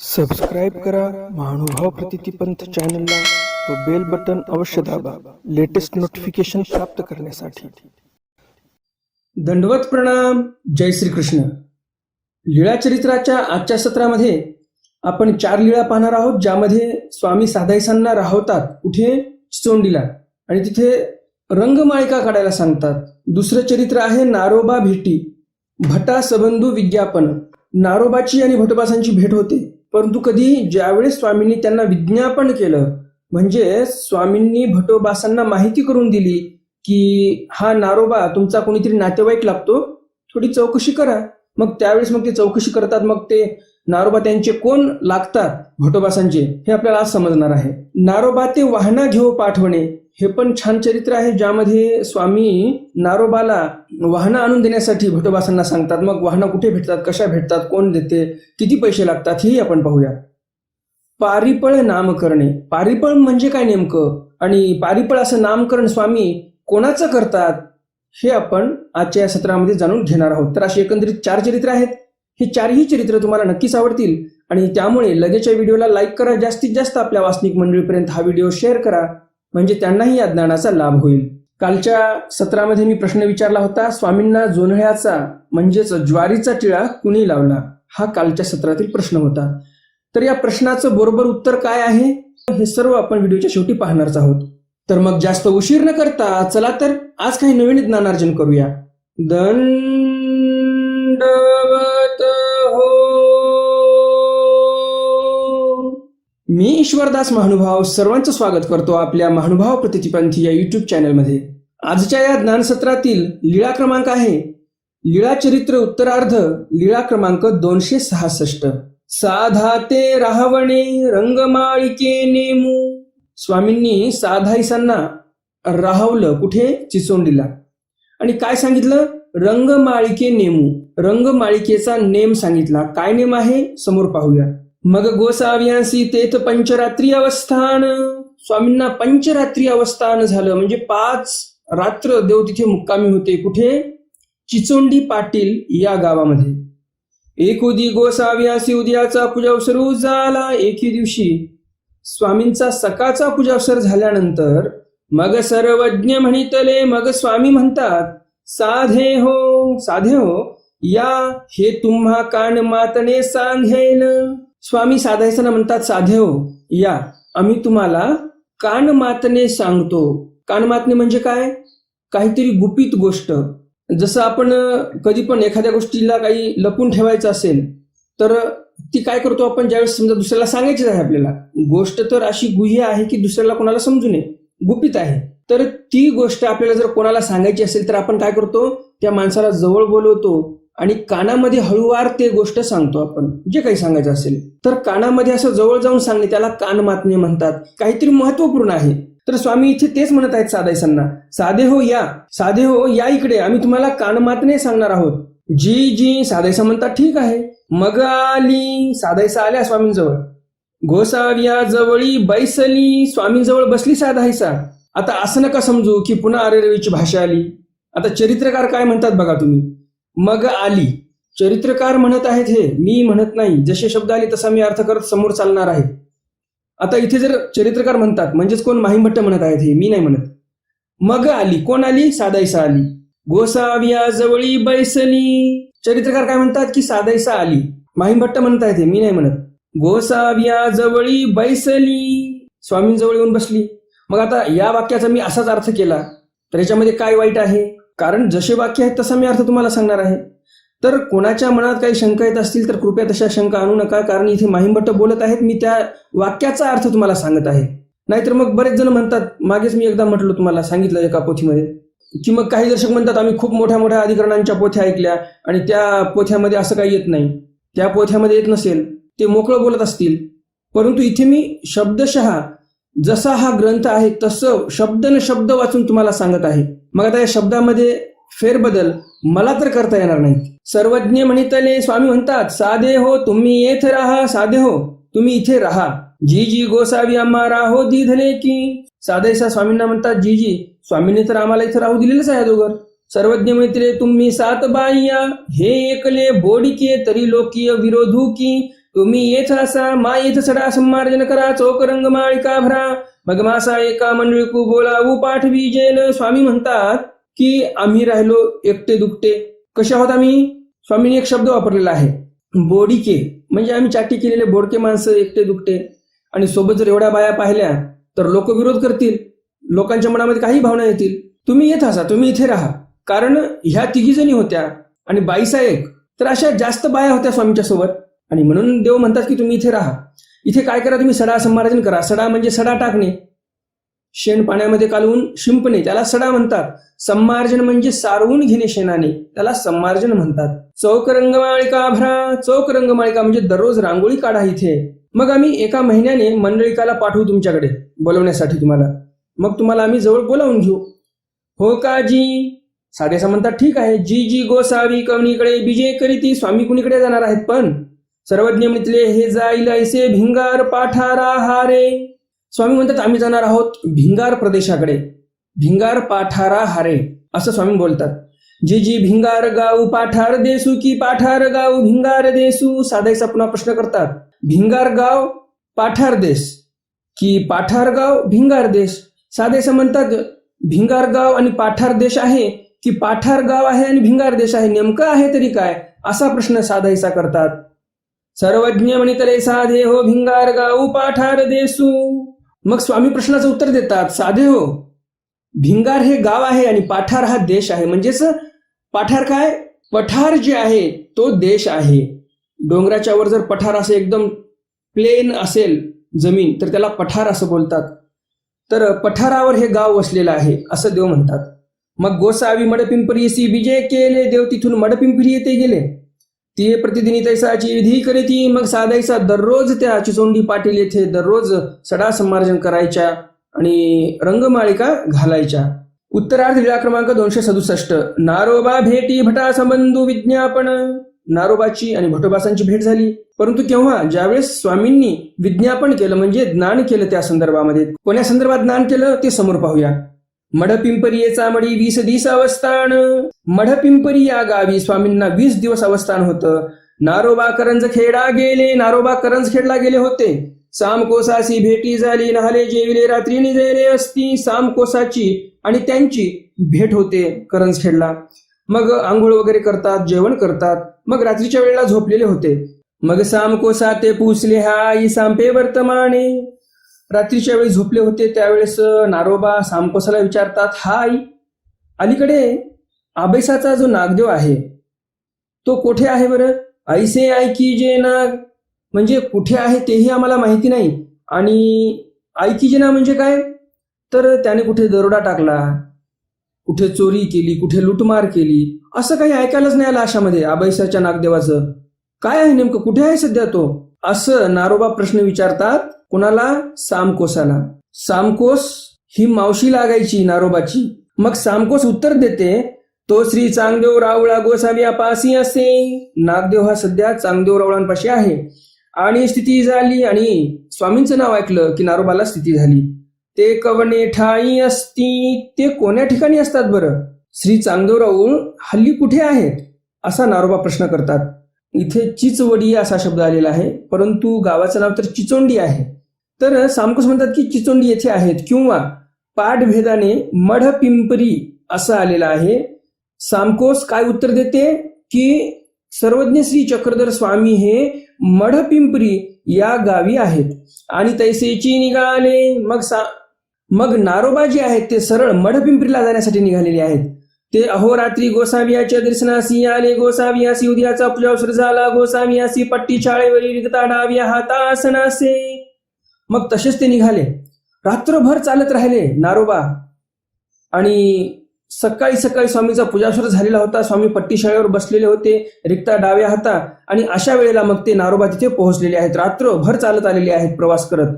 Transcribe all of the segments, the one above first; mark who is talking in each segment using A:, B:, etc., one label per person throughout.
A: Subscribe करा महानुभाव प्रतितीपंथ चॅनलला व बेल बटन अवश्य दाबा लेटेस्ट नोटिफिकेशन प्राप्त करण्यासाठी.
B: दंडवत प्रणाम जय श्री कृष्ण लीळा चरित्राच्या आजच्या सत्रामध्ये आपण चार लीळा पाहणार आहोत ज्यामध्ये स्वामी साधाईसांना राहवतात कुठे? चिचोंडीला आणि तिथे रंगमाळिका काढायला सांगतात. दुसरं चरित्र आहे नारोबा भेटी भटा सबंधू विज्ञापन. नारोबाची आणि भटबासांची भेट होते. परंतु कधी ज्यावेळेस स्वामींनी त्यांना विज्ञापन केलं म्हणजे स्वामींनी भटोबासांना माहिती करून दिली की हा नारोबा तुमचा कोणीतरी नातेवाईक लागतो थोडी चौकशी करा. मग त्यावेळेस मग ते चौकशी करतात मग ते नारोबा त्यांचे कोण लागतात भटोबासांचे हे आपल्याला आज समजणार आहे. नारोबा ते वाहना घेऊ पाठवणे हे पण छान चरित्र आहे ज्यामध्ये स्वामी नारोबाला वाहनं आणून देण्यासाठी भटोबासांना सांगतात. मग वाहनं कुठे भेटतात कशा भेटतात कोण देते किती पैसे लागतात हेही आपण पाहूया. पारिपळ नामकरणे. पारिपळ म्हणजे काय नेमकं? आणि पारिपळ असं नामकरण स्वामी कोणाचं करतात हे आपण आजच्या या सत्रामध्ये जाणून घेणार आहोत. तर अशी एकंदरीत चार चरित्र आहेत. हे चारही चरित्र तुम्हाला नक्कीच आवडतील. आणि त्यामुळे लगेचच्या व्हिडिओला लाईक करा. जास्तीत जास्त आपल्या वाचनिक मंडळीपर्यंत हा व्हिडिओ शेअर करा. म्हणजे त्यांनाही या ज्ञानाचा लाभ होईल. कालच्या सत्रामध्ये मी प्रश्न विचारला होता स्वामींना जोंधळ्याचा म्हणजेच ज्वारीचा टिळा कुणी लावला? हा कालच्या सत्रातील प्रश्न होता. तर या प्रश्नाचं बरोबर उत्तर काय आहे? हे सर्व आपण व्हिडिओच्या शेवटी पाहणारच आहोत. तर मग जास्त उशीर न करता चला तर आज काही नवीन ज्ञानार्जन करूया. दंड मी ईश्वरदास महानुभाव सर्वांचं स्वागत करतो आपल्या महानुभाव प्रतितीपंथी या युट्यूब चॅनलमध्ये आजच्या या ज्ञानसत्रातील लीळा क्रमांक आहे. लीळा चरित्र उत्तरार्ध लीळा क्रमांक दोनशे सहासष्ट. साधा ते राहवणे रंगमाळिके नेमू. स्वामींनी साधाईसांना राहवलं कुठे? चिचोंडीला. आणि काय सांगितलं? रंगमाळिके नेमू. रंगमाळिकेचा नेम सांगितला. काय नेम आहे? समोर पाहूया. मग गोसाव्यांसी तेथ पंचरात्री अवस्थान. स्वामींना पंचरात्री अवस्थान झालं. म्हणजे पाच रात्र देव तिथे मुक्कामी होते. कुठे? चिचोंडी पाटील या गावामध्ये. एक उदी गोसाव्यासी उद्याचा पूजावसर झाला एके दिवशी स्वामींचा सकाळचा पूजावसर झाल्यानंतर मग सर्वज्ञ म्हणितले. मग स्वामी म्हणतात साधे हो साधे हो या हे तुम्हा कान मातने सांगेल स्वामी साधायचं म्हणतात साधे हो या आम्ही तुम्हाला कानमातने सांगतो. कानमातने म्हणजे काय? काहीतरी गुपित गोष्ट. जसं आपण कधी पण एखाद्या गोष्टीला काही लपून ठेवायचं असेल तर ती काय करतो आपण? ज्यावेळेस समजा दुसऱ्याला सांगायचीच आहे आपल्याला. गोष्ट तर अशी गुह्य आहे की दुसऱ्याला कोणाला समजू नये. गुपित आहे. तर ती गोष्ट आपल्याला जर कोणाला सांगायची असेल तर आपण काय करतो? त्या माणसाला जवळ बोलवतो. आणि कानामध्ये हळूवार ते गोष्ट सांगतो आपण. जे काही सांगायचं असेल. तर कानामध्ये असं जवळ जाऊन सांगणे त्याला कान मातणे म्हणतात. काहीतरी महत्त्वपूर्ण आहे. तर स्वामी इथे तेच म्हणत आहेत साधायसांना साधे हो या. साधे हो या इकडे. आम्ही तुम्हाला कानमातने सांगणार आहोत. जी जी साधायसा म्हणतात ठीक आहे. मग आली. साधायसा आल्या स्वामींजवळ. गोसाव्या जवळी बैसली. स्वामींजवळ बसली साधायसा आता असं नका समजू की पुन्हा अरेरवीची भाषा आली? आता चरित्रकार काय म्हणतात बघा तुम्ही? मग आली. चरित्रकार म्हणत आहेत हे मी म्हणत नाही. जसे शब्द आले तसा मी अर्थ करत समोर चालणार आहे. आता इथे जर चरित्रकार म्हणतात म्हणजेच कोण माहीमभट्ट म्हणत आहेत हे मी नाही म्हणत. मग आली. कोण आली? साधायसा आली. गोसाव्या जवळी बैसली. चरित्रकार काय म्हणतात की साधायसा आली. माहीमभट्ट म्हणत आहेत हे मी नाही म्हणत. गोसाव्या जवळी बैसली. स्वामींजवळ येऊन बसली. मग आता या वाक्याचा मी असाच अर्थ केला. तर याच्यामध्ये काय वाईट आहे? कारण जसे वाक्य आहेत तसा मी अर्थ तुम्हाला सांगणार आहे. तर कोणाच्या मनात काही शंका येत असतील तर कृपया तशा शंका आणू नका कारण इथे माहिमभट्ट बोलत आहेत मी त्या वाक्याचा अर्थ तुम्हाला सांगत आहे. नाहीतर मग बरेच जण म्हणतात मागेच मी एकदा म्हटलं तुम्हाला सांगितलं एका पोथीमध्ये की मग काही दर्शक म्हणतात आम्ही खूप मोठ्या मोठ्या अधिकरणांच्या पोथ्या ऐकल्या आणि त्या पोथ्यामध्ये असं काही येत नाही. त्या पोथ्यामध्ये येत नसेल ते मोकळं बोलत असतील. परंतु इथे मी शब्दशः जसा हा ग्रंथ आहे तसं शब्द न शब्द वाचून तुम्हाला सांगत आहे. मग आता या शब्दामध्ये फेरबदल मला तर करता येणार नाही सर्वज्ञ म्हणितले स्वामी म्हणतात साधे हो तुम्ही येथ राहा साधे हो तुम्ही इथे राहा. जी जी गोसावी आम्हा राहो दिधले की. साधेसा स्वामींना म्हणतात जी जी स्वामींनी तर आम्हाला इथं राहू दिलेलंच आहे अगोदर. सर्वज्ञ मैत्रे तुम्ही सात बाह्या हे एकले बोडिके तरी लोकीय विरोधू की तुम्ही येथ असा मा येथ सडा संमार्जन करा चौक रंग माळिका भरा. मग मासा एका मंडळीकू बोलावू पाठवी जेल. स्वामी म्हणतात की आम्ही राहिलो एकटे दुकटे. कशा आहोत आम्ही? स्वामींनी एक शब्द वापरलेला आहे. बोडीके. म्हणजे आम्ही चाटी केलेले बोडके माणसं एकटे दुकटे. आणि सोबत जर एवढ्या बाया पाहिल्या तर लोक विरोध करतील. लोकांच्या मनामध्ये काही भावना येतील. तुम्ही येत असा तुम्ही इथे राहा. कारण ह्या तिघी जणी होत्या आणि बाईसा एक. तर अशा जास्त बाया होत्या स्वामींच्या सोबत. आणि म्हणून देव म्हणतात की तुम्ही इथे राहा. इथे काय करा तुम्ही? सडा संमार्जन करा. सडा म्हणजे सडा टाकणे. शेण पाण्यामध्ये कालवून शिंपणे. त्याला सडा म्हणतात. संमार्जन म्हणजे सारवून घेणे शेणाने. त्याला संमार्जन म्हणतात. चौक रंगमाळिका भरा. चौक रंगमाळिका म्हणजे दररोज रांगोळी काढा इथे. मग आम्ही एका महिन्याने मंडळिकाला पाठवू तुमच्याकडे बोलवण्यासाठी तुम्हाला. मग तुम्हाला आम्ही जवळ बोलावून घेऊ. हो का जी? साधेसा म्हणतात ठीक आहे. जी जी गोसावी कवणीकडे बीजे करीती स्वामी कुणीकडे जाणार आहेत पण? सर्वज्ञ मितले हे जाईल ऐसे भिंगार पाठारा हारे. स्वामी म्हणतात आम्ही जाणार आहोत भिंगार प्रदेशाकडे. भिंगार पाठारा हारे असं स्वामी बोलतात. जी जी भिंगार गाऊ पाठार देसू की पाठार गाऊ भिंगार देसू साधायचा पुन्हा प्रश्न करतात. भिंगार गाव पाठार देश की पाठार गाव भिंगार देश साधेसं म्हणतात भिंगार गाव आणि पाठार देश आहे. की पाठार गाव आहे आणि भिंगार देश आहे नेमकं आहे तरी काय? असा प्रश्न साधायचा करतात. सर्वज्ञ म्हणितले साधे हो भिंगार गाऊ पाठार देसू. मग स्वामी प्रश्नाचं उत्तर देतात साधे हो भिंगार हे गाव आहे आणि पाठार हा देश आहे. म्हणजेच पाठार काय? पठार जे आहे तो देश आहे. डोंगराच्या वर जर पठार असे एकदम प्लेन असेल जमीन तर त्याला पठार असं बोलतात. तर पठारावर हे गाव वसलेलं आहे असं देव म्हणतात. मग गोसावी मडपिंपरीसी विजय केले देव तिथून मडपिंपरी येथे गेले. ती प्रतिदिनी तैसाची विधी करीती मग साधायचा दररोज त्या चिचोंडी पाटील येथे दररोज सडा संमार्जन करायच्या आणि रंगमाळिका घालायच्या. उत्तरार्ध विळा क्रमांक दोनशे सदुसष्ट. नारोबा भेटी भटा संबंधू विज्ञापन. नारोबाची आणि भटोबासांची भेट झाली. परंतु केव्हा ज्यावेळेस स्वामींनी विज्ञापन केलं म्हणजे ज्ञान केलं त्या संदर्भामध्ये. कोण्या संदर्भात ज्ञान केलं ते समोर पाहूया. मढपिंपरीचा चामडी वीस दिस अवस्थान. मढपिंपरी या गावी स्वामींना वीस दिवस अवस्थान होतं. नारोबा करंज खेडा गेले नारोबा करंज खेडला गेले होते. सामकोसाची भेटी झाली नहाले जेविले रात्री निजेले असती. सामकोसाची आणि त्यांची भेट होते करंज खेडला. मग आंघोळ वगैरे करतात जेवण करतात. मग रात्रीच्या वेळेला झोपलेले होते. मग सामकोसा ते पुसले हाई सांपे वर्तमाने? रात्रीच्या वेळी झोपले होते त्यावेळेस नारोबा सामकोसाला विचारतात हाय अलीकडे आबैसाचा जो नागदेव आहे तो कुठे आहे बरं? ऐसे ऐकी जे नाग म्हणजे कुठे आहे तेही आम्हाला माहिती नाही. आणि ऐकी जे ना म्हणजे काय? तर त्याने कुठे दरोडा टाकला कुठे चोरी केली कुठे लुटमार केली असं काही ऐकायलाच नाही आलं आशामध्ये आबैसाच्या नागदेवाचं. काय आहे नेमकं? कुठे आहे सध्या तो? असं नारोबा प्रश्न विचारतात कुणाला? सामकोसाला. सामकोस ही मावशी लागायची नारोबाची. मग सामकोस उत्तर देते तो श्री चांगदेव रावळा गोसावी पासी असे. नागदेव हा सध्या चांगदेव रावळांपाशी आहे. आणि स्थिती झाली आणि स्वामींचं नाव ऐकलं की नारोबाला स्थिती झाली. ते कवणे ठाई असती ते कोण्या ठिकाणी असतात बरं? श्री चांगदेव राऊळ हल्ली कुठे आहेत? असा नारोबा प्रश्न करतात. इथे चिचवडी असा शब्द आलेला आहे परंतु गावाचं नाव तर चिचोंडी आहे. तर सामकोस म्हणतात की चिचोंडी येथे आहेत किंवा पाठभेदाने मढपिंपरी असं आलेलं आहे. सामकोस काय उत्तर देते? की सर्वज्ञ श्री चक्रधर स्वामी हे मढपिंपरी या गावी आहेत. आणि तैसेची निघाले मग सा मग नारोबा जे आहेत ते सरळ मढपिंपरीला जाण्यासाठी निघालेले आहेत. ते अहोरात्री गोसावियाच्या दर्शनासी आले गोसावियासी उद्याचा पुजावसर झाला गोसावियासी पट्टी शाळेवरील डाव्या हातासनासे. मग तसेच ते निघाले. रात्रभर चालत राहिले नारोबा. आणि सकाळी सकाळी स्वामीचा पूजासुर झालेला होता. स्वामी पट्टीशाळेवर बसलेले होते. रिक्ता डाव्या हाता. आणि अशा वेळेला मग ते नारोबा तिथे पोहोचलेले आहेत. रात्रभर चालत आलेले आहेत प्रवास करत.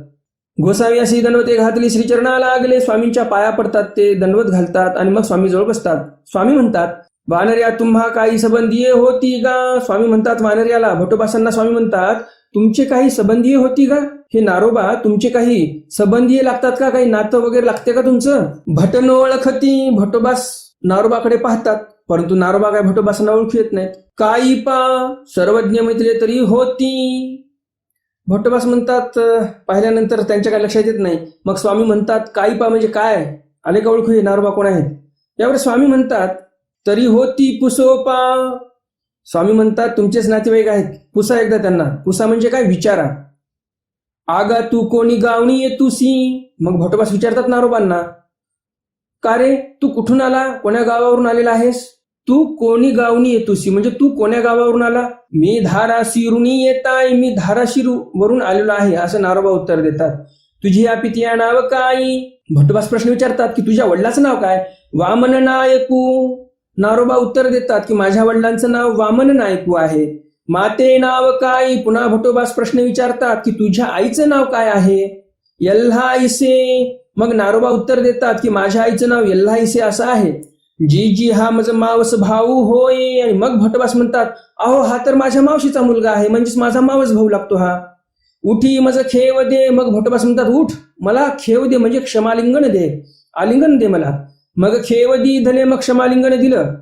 B: गोसावी अशी दंडवते घातली श्रीचरणाला लागले. स्वामींच्या पाया पडतात ते दंडवत घालतात आणि मग स्वामी जवळ बसतात. स्वामी म्हणतात वानर्या तुम्हा काही संबंधीय होती का? स्वामी म्हणतात वानर्याला भटोबासांना स्वामी म्हणतात तुमचे काही संबंधीय होती का? हे नारोबा तुमचे काही संबंधीय लागतात का? काही नातं वगैरे लागते का तुमचं? भटन ओळखती भटोबास नारोबाकडे पाहतात परंतु नारोबा काय भटोबासांना ओळखू येत नाहीत. काही पा सर्वज्ञ मैत्री तरी होती. भटोबास म्हणतात पाहिल्यानंतर त्यांच्या काय लक्षात येत नाही. मग स्वामी म्हणतात काही पा म्हणजे काय? आले का ओळखू हे नारोबा कोण आहेत? यावर स्वामी म्हणतात तरी होती पुसोपा स्वामी म्हणतात तुमचेच नातेवाईक आहेत. पुसा एकदा त्यांना. पुसा म्हणजे काय? विचारा. आगा तू कोणी गावणी येतुसी मग भटोबास विचारतात नारोबांना. का रे? तू कुठून आला? कोण्या गावावरून आलेला आहेस? तू कोणी गावनी येतोसी म्हणजे तू कोण्या गावावरून आला? मी धाराशिरुनी येताय. मी धाराशिरू वरून आलेलो आहे. असं नारोबा उत्तर देतात. तुझी या पितिया नाव काय? भटोबास प्रश्न विचारतात की तुझ्या वडिलाचं नाव काय? वामन नायकू. नारोबा उत्तर देतात की माझ्या वडिलांचं नाव वामन नायकू आहे. माते नाव काय? पुन्हा भटोबास प्रश्न विचारतात की तुझ्या आईचं नाव काय आहे? यल्हा इसे मग नारोबा उत्तर देतात की माझ्या आईचं नाव यल्हा इसे असं आहे. जी जी हा माझा मावस भाऊ होय. आणि मग भटबास म्हणतात अहो हा तर माझ्या मावशीचा मुलगा आहे. म्हणजेच माझा मावस भाऊ लागतो हा. उठी माझं खेव दे. मग भटबास म्हणतात उठ मला खेव दे म्हणजे क्षमालिंगन दे. आलिंगन दे मला. मग खेवदी धने मग क्षमालिंगने दिलं.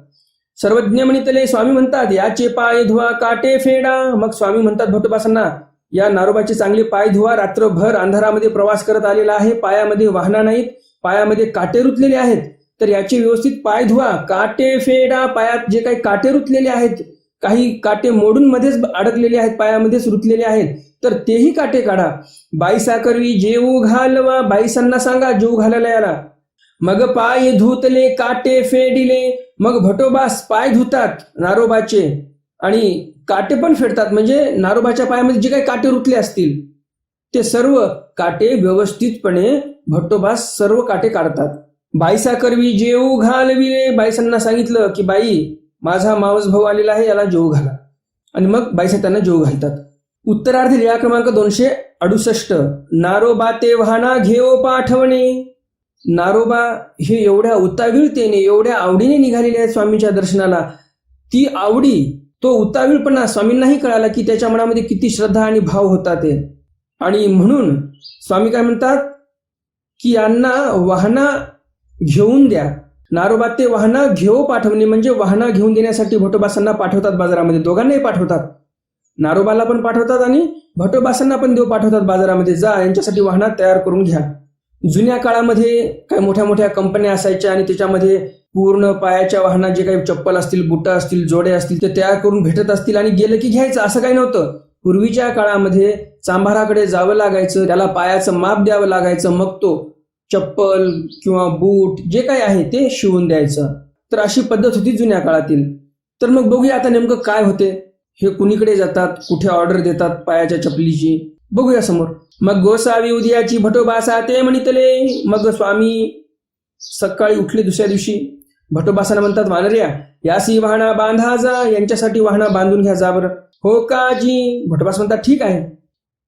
B: सर्वज्ञ म्हणितले स्वामी म्हणतात याचे पाय धुवा काटे फेडा. मग स्वामी म्हणतात भटबासांना या नारोबाचे चांगले पाय धुवा रात्रभर अंधारामध्ये प्रवास करत आलेला आहे पायामध्ये वाहना नाहीत पायामध्ये काटे रुतलेले आहेत. तर याचे व्यवस्थित पाय धुवा काटे फेडा. पायात जे काही काटे रुतलेले आहेत काही काटे मोडून मध्येच अडकलेले आहेत पायामध्येच रुतलेले आहेत तर तेही काटे काढा. बाईसा करवी जेऊ घालवा बाईसांना सांगा जेऊ घालायला याला. मग पाय धुतले काटे फेडिले मग भटोबास पाय धुतात नारोबाचे. आणि काटे पण फेडतात म्हणजे नारोबाच्या पायामध्ये जे काही काटे रुतले असतील ते सर्व काटे व्यवस्थितपणे भट्टोबास सर्व काटे काढतात. बाईसा करवी जेऊ घालविले. बाईसांना सांगितलं की बाई माझा मावस भाऊ आलेला आहे याला जेऊ घाला. आणि मग बाईसा त्यांना जेऊ घालतात. उत्तरार्ध लिळा क्रमांक दोनशे अडुसष्ट. नारोबा ते वाहना घेओ पाठवणे. नारोबा हे एवढ्या उतावीळतेने एवढ्या आवडीने निघालेले आहेत स्वामींच्या दर्शनाला. ती आवडी तो उतावीळपणा स्वामींनाही कळाला की त्याच्या मनामध्ये किती श्रद्धा आणि भाव होता ते. आणि म्हणून स्वामी काय म्हणतात की यांना वाहना घेऊन द्या. नारोबा ते वाहना घेऊ पाठवणे म्हणजे वाहना घेऊन देण्यासाठी भटोबासांना पाठवतात बाजारामध्ये. दोघांनाही पाठवतात. नारोबाला पण पाठवतात आणि भटोबासांना पण देव पाठवतात बाजारामध्ये. जा यांच्यासाठी वाहना तयार करून घ्या. जुन्या काळामध्ये काही मोठ्या मोठ्या कंपन्या असायच्या आणि त्याच्यामध्ये पूर्ण पायाच्या वाहनात जे काही चप्पल असतील बुटा असतील जोडे असतील ते तयार करून भेटत असतील आणि गेलं की घ्यायचं असं काही नव्हतं. पूर्वीच्या काळामध्ये चांभाराकडे जावं लागायचं त्याला पायाचं माप द्यावं लागायचं मग तो चप्पल किंवा बूट जे काही आहे ते शिवून द्यायचं. तर अशी पद्धत होती जुन्या काळातील. तर मग बघूया आता नेमकं काय होते. हे कुणीकडे जातात कुठे ऑर्डर देतात पायाच्या चपलीची? बघूया समोर. मग गोसावी उदयाची भटोबासा ते म्हणितले मग स्वामी सकाळी उठले दुसऱ्या दिवशी. भटोबासाना म्हणतात वानर्या यासी वाहना बांधा जा यांच्यासाठी वाहना बांधून घ्या जा बरं. हो काजी भटोबास म्हणतात ठीक आहे.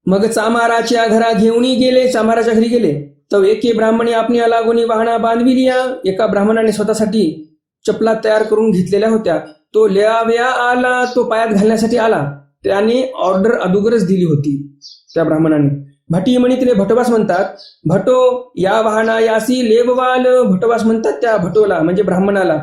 B: मग चामाराच्या घरा घेऊनही गेले चामाराच्या घरी गेले. तर एके ब्राह्मणी आपल्या लागोनी वाहना बांधविलिया. एका ब्राह्मणाने स्वतःसाठी चपला तयार करून घेतलेल्या होत्या. तो ल्याव्या आला तो पायात घालण्यासाठी आला. त्याने ऑर्डर अगोदरच दिली होती त्या ब्राह्मणाने. भटी म्हणितले भटवास म्हणतात भटो या वाहना यासी लेबवाल भटवास म्हणतात त्या भटोला म्हणजे ब्राह्मणाला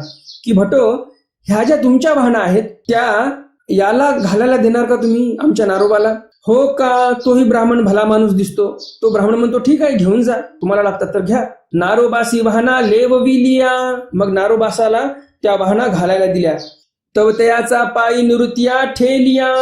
B: की भटो ह्या ज्या तुमच्या वाहना आहेत त्या याला घालायला देणार का तुम्ही आमच्या नारोबाला? हो का? तोही ब्राह्मण भला माणूस दिसतो. तो ब्राह्मण म्हणतो ठीक आहे घेऊन जा. तुम्हाला लागतात तर घ्या. नारोबासी वाहना लेवविलिया. मग नारोबासाला त्या वाहना घालायला दिल्या. तवतयाचा पायी नृत्या ठेलिया.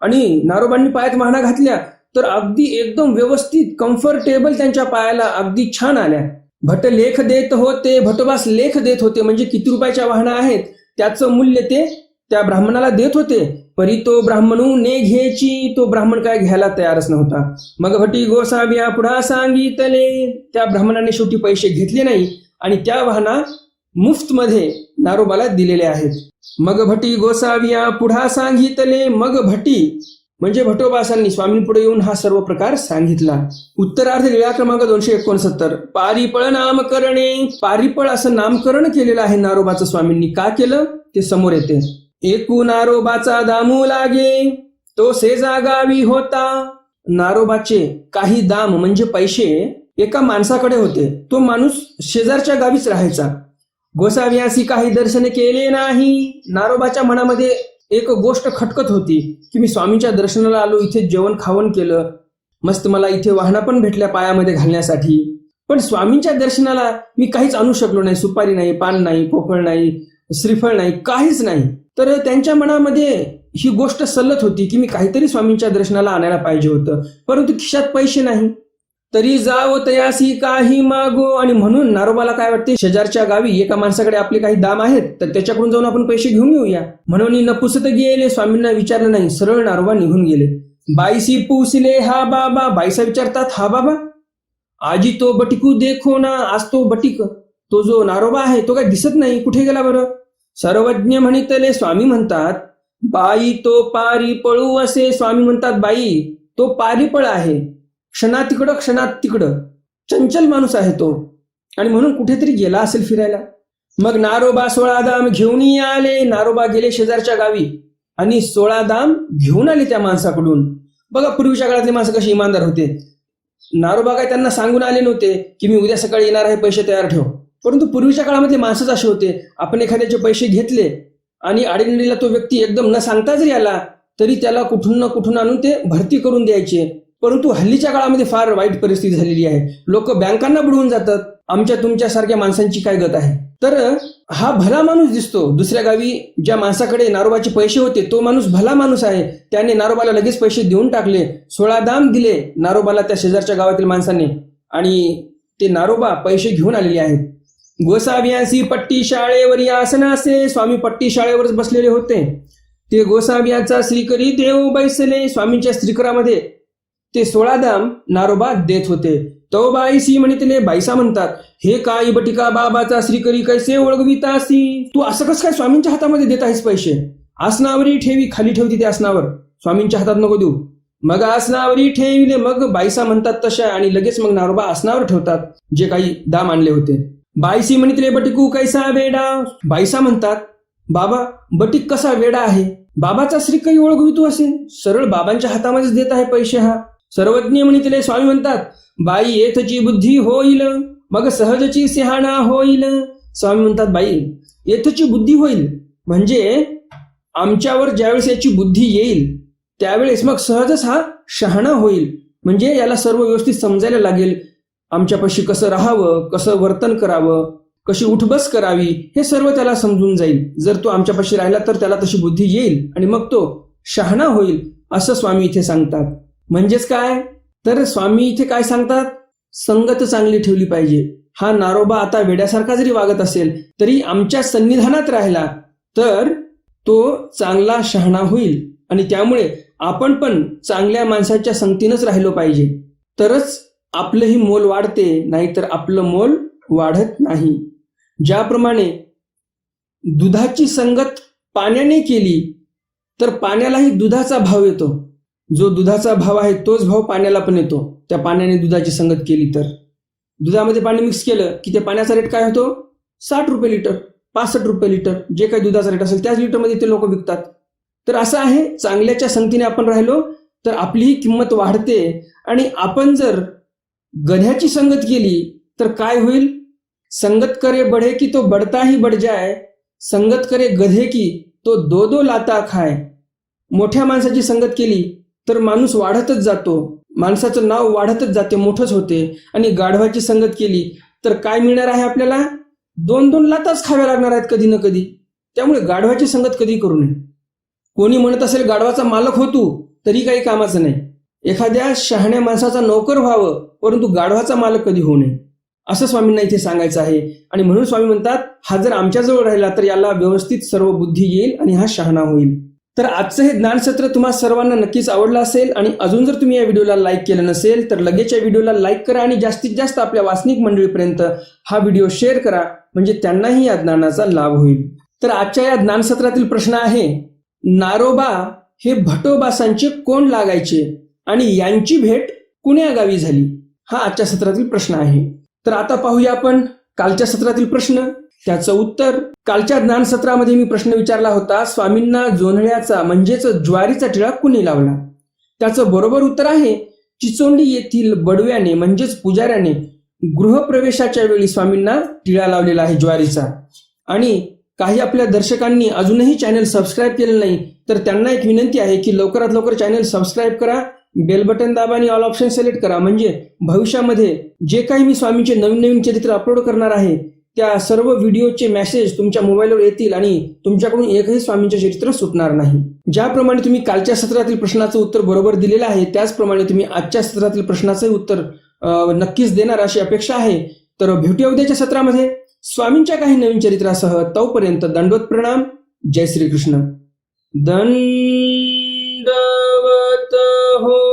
B: आणि नारोबांनी पायात वाहना घातल्या तर अगदी एकदम व्यवस्थित कम्फर्टेबल त्यांच्या पायाला अगदी छान आल्या. भट लेख देत होते भटोबास लेख देत होते म्हणजे किती रुपयाच्या वाहना आहेत? त्याचं मूल्य ते त्या ब्राह्मणाला देत होते. परी तो ब्राह्मणू ने घ्यायची तो ब्राह्मण काय घ्यायला तयारच नव्हता. मग भटी गोसाव्या पुढा सांगितले त्या ब्राह्मणाने शेवटी पैसे घेतले नाही. आणि त्या वाहना मुफ्त मध्ये नारोबाला दिलेले आहेत. मग भटी गोसाविया पुढा सांगितले मग भटी. म्हणजे भटोबासांनी स्वामींपुढे येऊन हा सर्व प्रकार सांगितला. उत्तरार्ध लिळा क्रमांक दोनशे एकोणसत्तर. पारिपळ नामकरणे. पारिपळ असं नामकरण केलेलं आहे नारोबाचं स्वामींनी. का केलं? ते समोर येते. एकू नारोबाचा दामू लागे तो सेजा गावी होता. नारोबाचे काही दाम म्हणजे पैसे एका माणसाकडे होते. तो माणूस शेजारच्या गावीच राहायचा. गोसाव्यासी काही दर्शन केले नाही. नारोबाच्या मनामध्ये एक गोष्ट खटकत होती की मी स्वामींच्या दर्शनाला आलो इथे जेवण खावण केलं. मस्त मला इथे वाहना पण भेटल्या पायामध्ये घालण्यासाठी. पण स्वामींच्या दर्शनाला मी काहीच आणू शकलो नाही. सुपारी नाही पान नाही पोफळ नाही श्रीफळ नाही काहीच नाही. तर त्यांच्या मनामध्ये ही गोष्ट सल्लत होती की मी काहीतरी स्वामींच्या दर्शनाला आणायला पाहिजे होतं. परंतु खिशात पैसे नाही. तरी जाव तयासी काही मागो. आणि म्हणून नारोबाला काय वाटते? शेजारच्या गावी एका माणसाकडे आपले काही दाम आहेत तर त्याच्याकडून जाऊन आपण पैसे घेऊन येऊया. म्हणून नपुसत गेले स्वामींना विचारलं नाही. सरळ नारोबा निघून गेले. बाईसी पुसले हा बाबा. बाईसा विचारतात हा बाबा आजी तो बटिकू देखो ना आज तो बटिक तो जो नारोबा आहे तो काय दिसत नाही? कुठे गेला बरं? सर्वज्ञ म्हणितले स्वामी म्हणतात बाई तो पारी पळू असे. स्वामी म्हणतात बाई तो पारीपळ आहे. क्षणात तिकडं क्षणात तिकडं. चंचल माणूस आहे तो. आणि म्हणून कुठेतरी गेला असेल फिरायला. मग नारोबा सोळा दाम घेऊन आले. नारोबा गेले शेजारच्या गावी. आणि सोळा दाम घेऊन आले त्या माणसाकडून. बघा पूर्वीच्या काळातले माणसं कशी इमानदार होते. नारोबा काय त्यांना सांगून आले नव्हते की मी उद्या सकाळी येणार आहे पैसे तयार ठेव. परंतु पूर्वीच्या काळामध्ये माणसंच असे होते. आपण एखाद्याचे पैसे घेतले आणि आडीनडीला तो व्यक्ती एकदम न सांगता जरी आला तरी त्याला कुठून ना कुठून आणून ते भरती करून द्यायचे. परंतु हल्लीच्या काळामध्ये फार वाईट परिस्थिती झालेली आहे. लोक बँकांना बुडवून जातात. आमच्या तुमच्यासारख्या माणसांची काय गत आहे? तर हा भला माणूस दिसतो. दुसऱ्या गावी ज्या माणसाकडे नारोबाचे पैसे होते तो माणूस भला माणूस आहे. त्याने नारोबाला लगेच पैसे देऊन टाकले. सोळा दाम दिले नारोबाला त्या शेजारच्या गावातील माणसाने. आणि ते नारोबा पैसे घेऊन आलेले आहेत. गोसावियांसी पट्टी शाळेवर या आसनासे स्वामी पट्टी शाळेवरच बसलेले होते. ते गोसावियाचा श्रीकरी देव बैसले स्वामींच्या श्रीकरामध्ये. ते सोळा दाम नारोबा देत होते. तो बाईसी म्हणितले बाईसा म्हणतात हे काय बटिका बाबाचा श्रीकरी कैसे ओळखवितासी तू असं कसं काय स्वामींच्या हातामध्ये देत आहेस पैसे? आसनावरी ठेवी खाली ठेवती ते आसनावर. स्वामींच्या हातात नको देऊ. मग आसनावरी ठेविले मग बाईसा म्हणतात तशा आणि लगेच मग नारोबा आसनावर ठेवतात जे काही दाम आणले होते. बाईसी म्हणितले बटिकू कैसा वेडा? बाईसा म्हणतात बाबा बटीक कसा वेडा आहे? बाबाचा श्री काही ओळखवितो असे सरळ बाबांच्या हातामध्येच देत आहे पैसे हा. सर्वज्ञ म्हणितले स्वामी म्हणतात बाई येथची बुद्धी होईल मग सहजची सिहाणा होईल. स्वामी म्हणतात बाई येथची बुद्धी होईल म्हणजे आमच्यावर ज्यावेळेस याची बुद्धी येईल त्यावेळेस मग सहजच हा शहाणा होईल. म्हणजे याला सर्व व्यवस्थित समजायला लागेल. आमच्यापाशी कसं राहावं कसं वर्तन करावं कशी उठबस करावी हे सर्व त्याला समजून जाईल. जर तो आमच्यापाशी राहिला तर त्याला तशी बुद्धी येईल आणि मग तो शहाणा होईल असं स्वामी इथे सांगतात. म्हणजेच काय? तर स्वामी इथे काय सांगतात? संगत चांगली ठेवली पाहिजे. हा नारोबा आता वेड्यासारखा जरी वागत असेल तरी आमच्या सन्निधानात राहिला. तर तो चांगला शहाणा होईल आणि त्यामुळे आपण पण चांगल्या माणसाच्या संगतीनंच राहिलो पाहिजे. तरच आपलंही मोल वाढते नाहीतर आपलं मोल वाढत नाही. ज्याप्रमाणे दुधाची संगत पाण्याने केली तर पाण्यालाही दुधाचा भाव येतो. जो दुधाचा भाव आहे तोच भाव पाण्याला पण येतो. त्या पाण्याने दुधाची संगत केली तर. दुधामध्ये पाणी मिक्स केलं की त्या पाण्याचा रेट काय होतो? साठ रुपये लिटर पासष्ट रुपये लिटर जे काही दुधाचा रेट असेल त्याच लिटरमध्ये ते लोक विकतात. तर असं आहे चांगल्याच्या संगतीने आपण राहिलो तर आपलीही किंमत वाढते. आणि आपण जर गध्याची संगत केली तर काय होईल? संगत करे बढे की तो बढता ही बढ जाय. संगत करे गधे की तो दो दो लाता खाय. मोठ्या माणसाची संगत केली तर माणूस वाढतच जातो. माणसाचं नाव वाढतच जाते मोठंच होते. आणि गाढवाची संगत केली तर काय मिळणार आहे आपल्याला? दोन दोन लाताच खाव्या लागणार आहेत कधी ना कधी. त्यामुळे गाढवाची संगत कधी करू नये. कोणी म्हणत असेल गाढवाचा मालक होतो तरी काही कामाचं नाही. एखाद्या शहाण्या माणसाचा नोकर व्हावं परंतु गाढवाचा मालक कधी होऊ नये. असं स्वामींना इथे सांगायचं आहे. आणि म्हणून स्वामी म्हणतात हा जर आमच्याजवळ राहिला तर याला व्यवस्थित सर्व बुद्धी येईल आणि हा शहाणा होईल. तर आजचं हे ज्ञानसत्र तुम्हा सर्वांना नक्कीच आवडलं असेल आणि अजून जर तुम्ही या व्हिडिओला लाईक केलं नसेल तर लगेच या व्हिडिओला लाईक करा आणि जास्तीत जास्त आपल्या वासनिक मंडळीपर्यंत हा व्हिडिओ शेअर करा म्हणजे त्यांनाही या ज्ञानाचा लाभ होईल. तर आजच्या या ज्ञानसत्रातील प्रश्न आहे नारोबा हे भटोबासांचे कोण लागायचे आणि यांची भेट कुण्या गावी झाली? हा आजच्या सत्रातील प्रश्न आहे. तर आता पाहूया आपण कालच्या सत्रातील प्रश्न. त्याचं उत्तर कालच्या ज्ञानसत्रामध्ये मी प्रश्न विचारला होता स्वामींना जोंधळ्याचा म्हणजेच ज्वारीचा टिळा कुणी लावला? त्याचं बरोबर उत्तर आहे चिचोंडी येथील बडव्याने म्हणजेच पुजाऱ्याने गृहप्रवेशाच्या वेळी स्वामींना टिळा लावलेला आहे ज्वारीचा. आणि काही आपल्या दर्शकांनी अजूनही चॅनल सबस्क्राईब केलं नाही तर त्यांना एक विनंती आहे की लवकरात लवकर चॅनल सबस्क्राईब करा बेल बटन दाबा आणि ऑल ऑप्शन सिलेक्ट करा. म्हणजे भविष्यामध्ये जे काही मी स्वामींचे नवीन नवीन चरित्र अपलोड करणार आहे त्या सर्व व्हिडिओचे मेसेज तुमच्या मोबाईलवर येतील आणि तुमच्याकडून एकही स्वामींचे चरित्र सुटणार नाही. ज्याप्रमाणे तुम्ही कालच्या सत्रातील प्रश्नाचं उत्तर बरोबर दिलेलं आहे त्याचप्रमाणे तुम्ही आजच्या सत्रातील प्रश्नाचंही उत्तर नक्कीच देणार अशी अपेक्षा आहे. तर भेटूया उद्याच्या सत्रामध्ये. स्वामींच्या काही नवीन चरित्रासह तोपर्यंत दंडवत प्रणाम. जय श्रीकृष्ण. दंडवत हो.